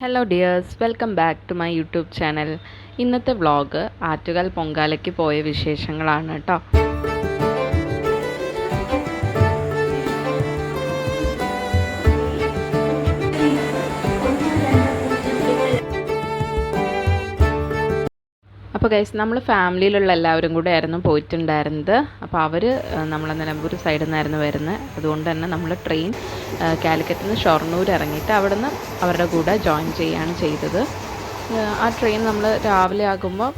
Hello dears welcome back to my YouTube channel ഇന്നത്തെ vlog Attukal പൊങ്കാലയ്ക്ക് പോയ വിശേഷങ്ങളാണ് കേട്ടോ അപ്പോൾ ഗൈസ് നമ്മൾ ഫാമിലിയിലുള്ള എല്ലാവരും കൂടെ ആയിരുന്നു പോയിട്ടുണ്ടായിരുന്നത്. അപ്പോൾ അവർ നമ്മളെ നിലമ്പൂർ സൈഡിൽ നിന്നായിരുന്നു വരുന്നത് അതുകൊണ്ട് തന്നെ നമ്മൾ ട്രെയിൻ കാലിക്കറ്റിൽ നിന്ന് ഷൊർണൂർ ഇറങ്ങിയിട്ട് അവിടെ നിന്ന് അവരുടെ കൂടെ ജോയിൻ ചെയ്യുകയാണ് ചെയ്തത്. ആ ട്രെയിൻ നമ്മൾ രാവിലെ ആകുമ്പോൾ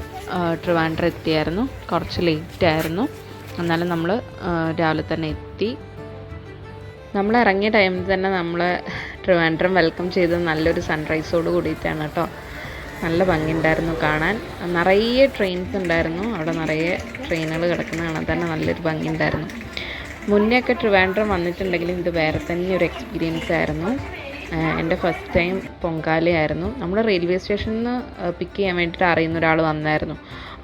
ട്രിവാൻഡ്രം എത്തിയായിരുന്നു. കുറച്ച് ലേറ്റ് ആയിരുന്നു. എന്നാലും നമ്മൾ രാവിലെ തന്നെ എത്തി. നമ്മൾ ഇറങ്ങിയ ടൈമിൽ തന്നെ നമ്മൾ ട്രിവാൻഡ്രം വെൽക്കം ചെയ്തത് നല്ലൊരു സൺറൈസോട് കൂടിയിട്ടാണ് കേട്ടോ. നല്ല ഭംഗിയുണ്ടായിരുന്നു കാണാൻ. നിറയെ ട്രെയിൻസ് ഉണ്ടായിരുന്നു. അവിടെ നിറയെ ട്രെയിനുകൾ കിടക്കുന്ന കാണാൻ തന്നെ നല്ലൊരു ഭംഗിയുണ്ടായിരുന്നു. മുന്നേ ഒക്കെ ട്രിവാൻഡ്രം വന്നിട്ടുണ്ടെങ്കിലും ഇത് വേറെ തന്നെ ഒരു എക്സ്പീരിയൻസ് ആയിരുന്നു. എന്റെ ഫസ്റ്റ് ടൈം പൊങ്കാലയായിരുന്നു നമ്മൾ റെയിൽവേ സ്റ്റേഷനിൽ നിന്ന് പിക്ക് ചെയ്യാൻ വേണ്ടിയിട്ട് അറിയുന്ന ഒരാൾ വന്നായിരുന്നു.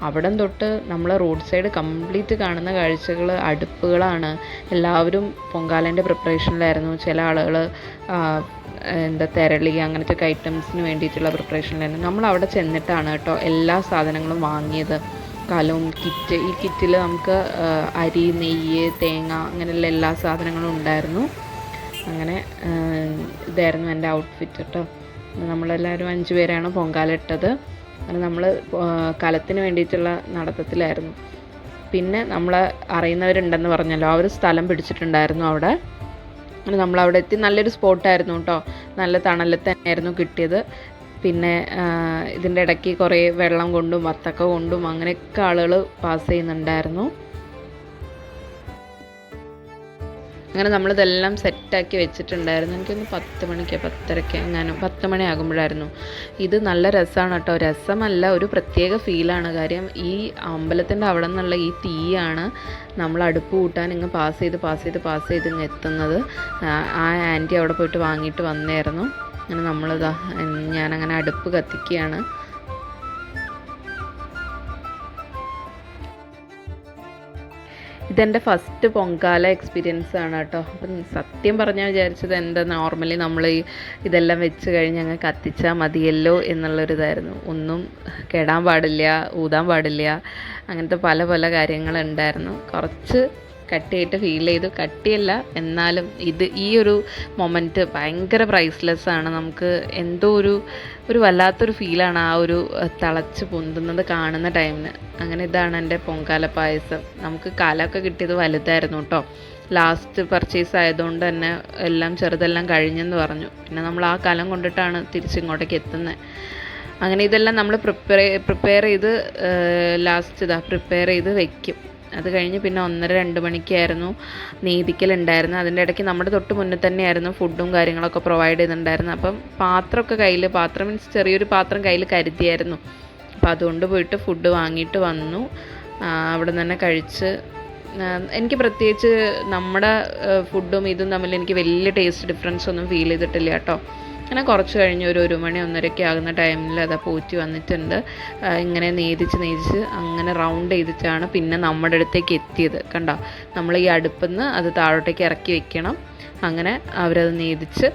അവിടെ തൊട്ട് നമ്മൾ റോഡ് സൈഡ് കംപ്ലീറ്റ് കാണുന്ന കാഴ്ചകൾ അടുപ്പുകളാണ്. എല്ലാവരും പൊങ്കാലേന്റെ പ്രിപ്പറേഷനിലായിരുന്നു ചില ആളുകൾ എന്താ തെരളി അങ്ങനത്തെ ഒക്കെ ഐറ്റംസിന് വേണ്ടിയിട്ടുള്ള പ്രിപ്പറേഷനിലായിരുന്നു നമ്മൾ അവിടെ ചെന്നിട്ടാണ് കേട്ടോ എല്ലാ സാധനങ്ങളും വാങ്ങിയത്. കലവും കിറ്റ് ഈ കിറ്റിൽ നമുക്ക് അരി നെയ്യ് തേങ്ങ അങ്ങനെയുള്ള എല്ലാ സാധനങ്ങളും ഉണ്ടായിരുന്നു. അങ്ങനെ ഇതായിരുന്നു എന്റെ ഔട്ട്ഫിറ്റ് കേട്ടോ. നമ്മളെല്ലാവരും അഞ്ച് പേരാണ് പൊങ്കാല ഇട്ടത്. അങ്ങനെ നമ്മൾ കലത്തിന് വേണ്ടിയിട്ടുള്ള നടത്തത്തിലായിരുന്നു. പിന്നെ നമ്മൾ അറിയുന്നവരുണ്ടെന്ന് പറഞ്ഞല്ലോ അവർ സ്ഥലം പിടിച്ചിട്ടുണ്ടായിരുന്നു അവിടെ. അങ്ങനെ നമ്മൾ അവിടെ എത്തി. നല്ലൊരു സ്പോട്ടായിരുന്നു കേട്ടോ. നല്ല തണലിൽ തന്നെയായിരുന്നു കിട്ടിയത്. പിന്നെ ഇതിന്റെ ഇടയ്ക്ക് കുറേ വെള്ളം കൊണ്ടും വത്തക്ക കൊണ്ടും അങ്ങനെയൊക്കെ ആളുകൾ പാസ് ചെയ്യുന്നുണ്ടായിരുന്നു. അങ്ങനെ നമ്മളിതെല്ലാം സെറ്റാക്കി വെച്ചിട്ടുണ്ടായിരുന്നു. എനിക്കൊന്ന് പത്ത് മണിക്ക് പത്തരയ്ക്ക് എങ്ങാനും. പത്ത് മണിയാകുമ്പോഴായിരുന്നു ഇത് നല്ല രസമാണ് കേട്ടോ. രസമല്ല ഒരു പ്രത്യേക ഫീലാണ്. കാര്യം ഈ അമ്പലത്തിന്റെ അവിടെ നിന്നുള്ള ഈ തീയാണ് നമ്മൾ അടുപ്പ് കൂട്ടാൻ ഇങ്ങ് പാസ് ചെയ്ത് പാസ് ചെയ്ത് പാസ് ചെയ്ത് ഇങ്ങ് എത്തുന്നത്. ആ ആന്റി അവിടെ പോയിട്ട് വാങ്ങിയിട്ട് വന്നായിരുന്നു. അങ്ങനെ നമ്മളിതാ ഞാനങ്ങനെ അടുപ്പ് കത്തിക്കുകയാണ്. ഇതെന്റെ ഫസ്റ്റ് പൊങ്കാല എക്സ്പീരിയൻസ് ആണ് കേട്ടോ. അപ്പം സത്യം പറഞ്ഞാൽ വിചാരിച്ചത് എന്താ നോർമലി നമ്മൾ ഈ ഇതെല്ലാം വെച്ച് കഴിഞ്ഞ് അങ്ങ് കത്തിച്ചാൽ മതിയല്ലോ എന്നുള്ളൊരിതായിരുന്നു. ഒന്നും കെടാൻ പാടില്ല ഊതാൻ പാടില്ല അങ്ങനത്തെ പല പല കാര്യങ്ങളുണ്ടായിരുന്നു. കുറച്ച് കട്ടിയായിട്ട് ഫീൽ ചെയ്തു. കട്ടിയല്ല എന്നാലും ഇത് ഈ ഒരു മൊമെന്റ് ഭയങ്കര പ്രൈസ്ലെസ് ആണ്. നമുക്ക് എന്തോ ഒരു ഒരു വല്ലാത്തൊരു ഫീലാണ് ആ ഒരു തിളച്ച് പൊന്തുന്നത് കാണുന്ന ടൈമിന് അങ്ങനെ ഇതാണ് എന്റെ പൊങ്കാല പായസം. നമുക്ക് കാലമൊക്കെ കിട്ടിയത് വലുതായിരുന്നു കേട്ടോ ലാസ്റ്റ് പർച്ചേസ് ആയതുകൊണ്ട് തന്നെ എല്ലാം ചെറുതെല്ലാം കഴിഞ്ഞെന്ന് പറഞ്ഞു. പിന്നെ നമ്മൾ ആ കലം കൊണ്ടിട്ടാണ് തിരിച്ചിങ്ങോട്ടേക്ക് എത്തുന്നത് അങ്ങനെ ഇതെല്ലാം നമ്മൾ പ്രിപ്പയർ പ്രിപ്പയർ ചെയ്ത് ലാസ്റ്റ് ഇതാ പ്രിപ്പയർ ചെയ്ത് വെക്കും. അത് കഴിഞ്ഞ് പിന്നെ ഒന്നര രണ്ട് മണിക്കായിരുന്നു നീതിക്കലുണ്ടായിരുന്നത് അതിന്റെ ഇടയ്ക്ക് നമ്മുടെ തൊട്ട് മുന്നിൽ തന്നെയായിരുന്നു ഫുഡും കാര്യങ്ങളൊക്കെ പ്രൊവൈഡ് ചെയ്തിട്ടുണ്ടായിരുന്നു അപ്പം പാത്രമൊക്കെ കയ്യിൽ പാത്രം മീൻസ് ചെറിയൊരു പാത്രം കയ്യിൽ കരുതിയായിരുന്നു. അപ്പം അതുകൊണ്ട് പോയിട്ട് ഫുഡ് വാങ്ങിയിട്ട് വന്നു. അവിടെ തന്നെ കഴിച്ച്. എനിക്ക് പ്രത്യേകിച്ച് നമ്മുടെ ഫുഡും ഇതും തമ്മിൽ എനിക്ക് വലിയ ടേസ്റ്റ് ഡിഫറൻസ് ഒന്നും ഫീൽ ചെയ്തിട്ടില്ല കേട്ടോ. അങ്ങനെ കുറച്ച് കഴിഞ്ഞ് ഒരു ഒരു മണി ഒന്നരയ്ക്ക് ആകുന്ന ടൈമിൽ അത് പൂറ്റി വന്നിട്ടുണ്ട്. ഇങ്ങനെ നീതിച്ച് നീതിച്ച് അങ്ങനെ റൗണ്ട് ചെയ്തിട്ടാണ് പിന്നെ നമ്മുടെ അടുത്തേക്ക് എത്തിയത്. കണ്ടോ? നമ്മൾ ഈ അടുപ്പിൽ അത് താഴോട്ടേക്ക് ഇറക്കി വെക്കണം. അങ്ങനെ അവരത് നീതിച്ച്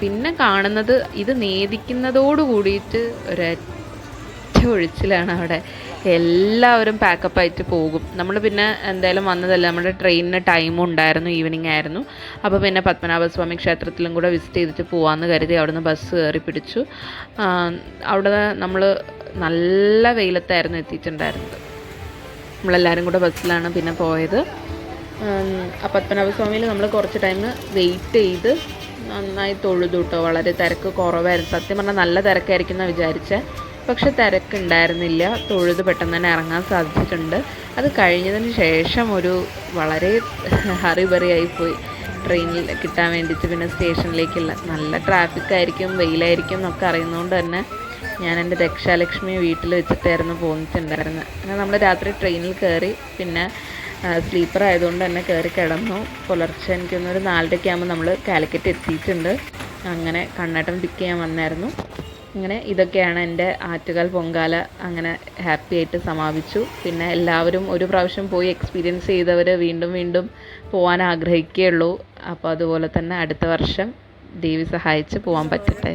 പിന്നെ കാണുന്നത് ഇത് നേദിക്കുന്നതോട് കൂടിയിട്ട് ഒരൊറ്റ ഒഴിച്ചിലാണ് അവിടെ എല്ലാവരും പാക്കപ്പ് ആയിട്ട് പോകും. നമ്മൾ പിന്നെ എന്തായാലും വന്നതല്ല നമ്മുടെ ട്രെയിനിന് ടൈമും ഉണ്ടായിരുന്നു ഈവനിങ് ആയിരുന്നു. അപ്പോൾ പിന്നെ പത്മനാഭസ്വാമി ക്ഷേത്രത്തിലും കൂടെ വിസിറ്റ് ചെയ്തിട്ട് പോകാമെന്ന് കരുതി അവിടുന്ന് ബസ് കയറി പിടിച്ചു. അവിടെ നമ്മൾ നല്ല വെയിലത്തായിരുന്നു എത്തിയിട്ടുണ്ടായിരുന്നത്. നമ്മളെല്ലാവരും കൂടെ ബസ്സിലാണ് പിന്നെ പോയത്. പത്മനാഭസ്വാമിയിൽ നമ്മൾ കുറച്ച് ടൈം വെയിറ്റ് ചെയ്ത് നന്നായി തൊഴുതു കേട്ടോ വളരെ തിരക്ക് കുറവായിരുന്നു. സത്യം പറഞ്ഞാൽ നല്ല തിരക്കായിരിക്കും എന്നാണ് വിചാരിച്ചത് പക്ഷെ തിരക്കുണ്ടായിരുന്നില്ല. തൊഴുത് പെട്ടെന്ന് തന്നെ ഇറങ്ങാൻ സാധിച്ചിട്ടുണ്ട്. അത് കഴിഞ്ഞതിന് ശേഷം ഒരു വളരെ ഹറിബറിയായി പോയി. ട്രെയിനിൽ കിട്ടാൻ വേണ്ടിയിട്ട് പിന്നെ സ്റ്റേഷനിലേക്കുള്ള നല്ല ട്രാഫിക് ആയിരിക്കും വെയിലായിരിക്കും എന്നൊക്കെ അറിയുന്നതുകൊണ്ട് തന്നെ ഞാൻ എന്റെ ദക്ഷാലക്ഷ്മി വീട്ടിൽ വെച്ചിട്ടായിരുന്നു പോന്നിട്ടുണ്ടായിരുന്നത്. അങ്ങനെ നമ്മൾ രാത്രി ട്രെയിനിൽ കയറി പിന്നെ സ്ലീപ്പർ ആയതുകൊണ്ട് തന്നെ കയറി കിടന്നു. പുലർച്ചെ എനിക്കൊന്നൊരു നാലരയ്ക്ക് ആകുമ്പോൾ നമ്മൾ കാലിക്കറ്റ് എത്തിയിട്ടുണ്ട്. അങ്ങനെ കണ്ണേട്ടൻ പിക്ക് ചെയ്യാൻ വന്നായിരുന്നു. ഇങ്ങനെ ഇതൊക്കെയാണ് എന്റെ ആറ്റുകാൽ പൊങ്കാല അങ്ങനെ ഹാപ്പി ആയിട്ട് സമാപിച്ചു. പിന്നെ എല്ലാവരും ഒരു പ്രാവശ്യം പോയി എക്സ്പീരിയൻസ് ചെയ്തവർ വീണ്ടും വീണ്ടും പോകാൻ ആഗ്രഹിക്കുകയുള്ളൂ. അപ്പോൾ അതുപോലെ തന്നെ അടുത്ത വർഷം ദേവി സഹായിച്ച് പോകാൻ പറ്റട്ടെ.